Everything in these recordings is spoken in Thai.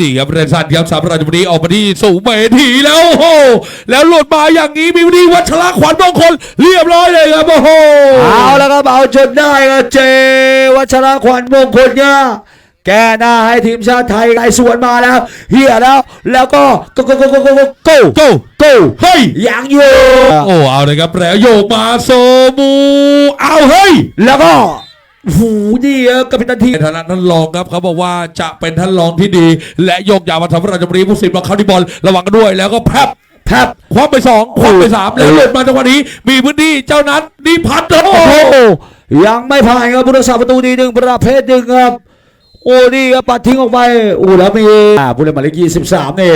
นี่ครับเรนสันครับสามราชบุรีออกมาที่สู่เมทีแล้วโอ้โหแล้วหลุดมาอย่างนี้มีวันนี้วัชระขวัญมงคลเรียบร้อยเลยครับโอ้โหเอาแล้วครับเอาจนได้ครับเจ วัชระขวัญมงคลเนี่ยแก้หน้าให้ทีมชาติไทยไล่สวนมาแล้วเฮียแล้วแล้วก็โก้โก้โก้โก้โก้โก้โก้โก้เฮ้ยยังอยู่โอ้เอาเลยครับแล้วโยกมาโซมูเอาเฮ้ยแล้วก็ หูนี่เออกัปตันทีมในฐานะท่านรองครับเขาบอกว่าจะเป็นท่านรองที่ดี และโยกยาวมาทำราชบุรีผู้สิบเราเข้าที่บอลระวังกันด้วยแล้วก็แพบแทบคว้าไปสองคว้าไปสามแล้วหลุดมาจังหวะนี้ มีพื้นที่เจ้านั้นนี่พัดโอ้โอ้โหโหยังไม่ผ่านครับผู้รักษาประตูดีหนึ่งประเภทหนึ่งครับ โอ้นี่ครับปัดทิ้งออกไปอู้แล้วมีอ่าผู้เล่นหมายเลขยี่สิบสามนี่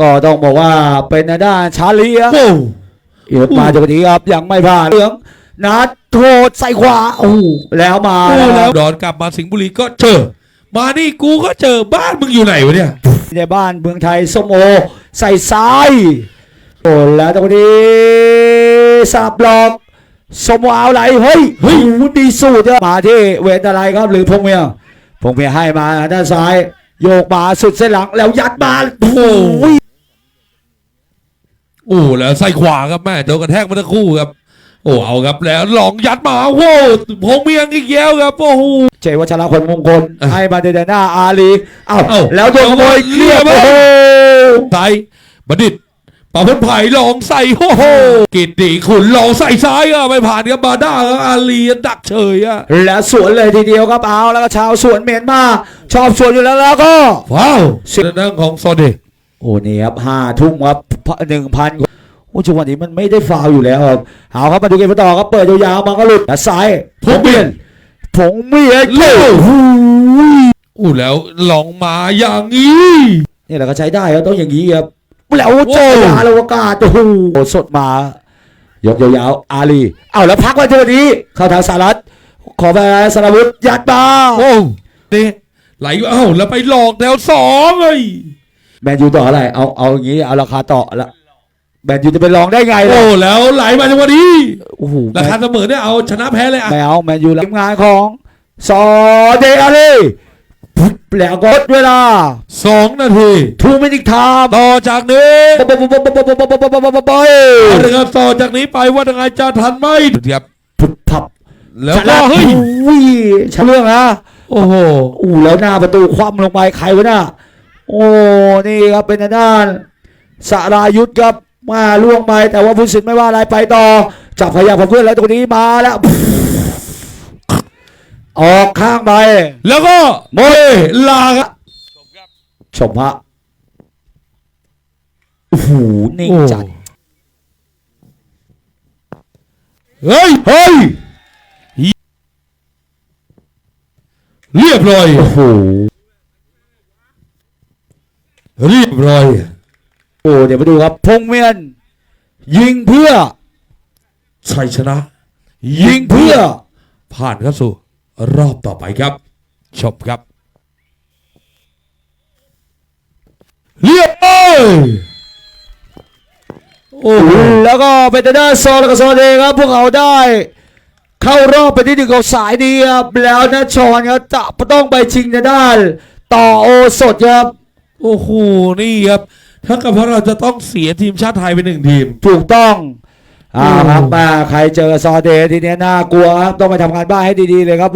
ก็ต้องบอกว่าเป็นในด้านชาลีครับโอ้เอียดมาจากนี้ครับยังไม่ผ่านเหลือง นัดโทษใส่ขวาโอ้โหแล้วมาโอ้นะคแล้รัวบดอนกลับมาสิงห์บุรีก็เจอ มานี่กูก็เจอบ้านมึงอยู่ไหนวะเนี่ยในบ้านเมืองไทยส้มโอ ใส่ซ้ายโอ้แล้วตรงนี้สับหลอกสมโอเอาไหลเฮ้ยเฮ้ยดีสุดอะมาที่เวนอะไรครับหรือพงเมียพงเมียให้มาด้านซ้าย โยกมาสุดเส้นหลังแล้วยัดมาโอ้โหโอ้แล้วใส่ขวาครับแม่โดนกระแทกมาทั้งคู่ครับ โอ้เอาครับแล้วลองยัดมาโว้พงเมียงอีกแล้วครับโอ้โห เจวัชระคนมงคลอะให้มาเดนหน้าอาลีเอ้าเอ้าแล้วโดนขโมยเรียบเรียบ โอ้โหไทยบัณฑิตป่าพันไผ่ลองใส่โอ้โหกิตติขุนลองใส่ซ้ายอะไม่ผ่านครับบาด้าครับอาลีดักเฉยอะแล้วสวนเลยทีเดียวครับเอาแล้วก็ชาวสวนเมียนมาชอบสวนอยู่แล้วแล้วก็ ว้าวสิบเรื่องของโซเดโอ้นี่ครับห้าทุ่มครับหนึ่งพัน โอ้จังหวะนี้มันไม่ได้ฟาวล์อยู่แล้วครับเอาครับมาดูเกมต่อครับเปิดยาวๆมาก็หลุดแล้วซ้ายพงเมียนผงเมียนเร็วโอ้โหอู้แล้วลองมาอย่างนี้นี่แหละก็ใช้ได้ครับต้องอย่างนี้ครับแล้วเจอโอ้ยาลวกาศโอ้โหสดมายกยาวๆอาลีเอาแล้วพักไว้จังหวะนี้เข้าทางสารัตขอไปสารวุฒิยัดมาโอ้นี่ไหลเอ้าแล้วไปหลอกแถวสองเลยแมนยูต่ออะไรเอาเอาอย่างนี้เอาราคาต่อละ แมนยูจะไปลองได้ไงโอ้ล่ะแล้วไหลมาจังหวะนี้โอ้โหราคาเสมอเนี่ยเอาชนะแพ้เลยอะ ไม่เอาแมนยูแล้วทีมงานของซอเดอาลีแล้วก็เวลาสองนาทีทูมินิกไทม์ต่อจากนี้บบบบบบบบบบบบบบบเอาละครับต่อจากนี้ไปว่ายังไงจะทันไหมครับพุบพับแล้วก็เฮ้ยอุ้ยชะเรื่องนะโอ้โหอู้แล้วหน้าประตูคว่ำลงไปใครวะน่ะโอ้นี่ครับเป็นทางด้านสรายุทธครับ มาล่วงไปแต่ว่าผู้สินไม่ว่าอะไรไปต่อ จับพยายามของเพื่อนแล้วตรงนี้มาแล้ว ออกข้างไป แล้วก็โมเอลาครับชมฮะโอ้โหนิ่งจัด เฮ้ยเฮ้ยเรียบร้อยโอ้โหเรียบร้อย โอ้เดี๋ยวมาดูครับพงเมียน ยิงเพื่อ ชัยชนะ ยิงเพื่อ ผ่านเข้าสู่ รอบต่อไปครับชมครับเรียบร้อยโอ้โหแล้วก็เป็นทางด้านโซลกับโซเดครับ พวกเขาได้ เข้ารอบไปที่หนึ่งของสายนี้ครับแล้วนะชอนครับจะต้องไปชิงทางด้าน ต่อโอสดครับ โอ้โหนี่ครับ ถ้ากับว่าเราจะต้องเสียทีมชาติไทยไปหนึ่งทีม ถูกต้องอ่าโอ้ครับมาใครเจอซอเดย์ทีเนี้ยน่ากลัวครับต้องไปทำงานบ้านให้ดีๆเลยครับ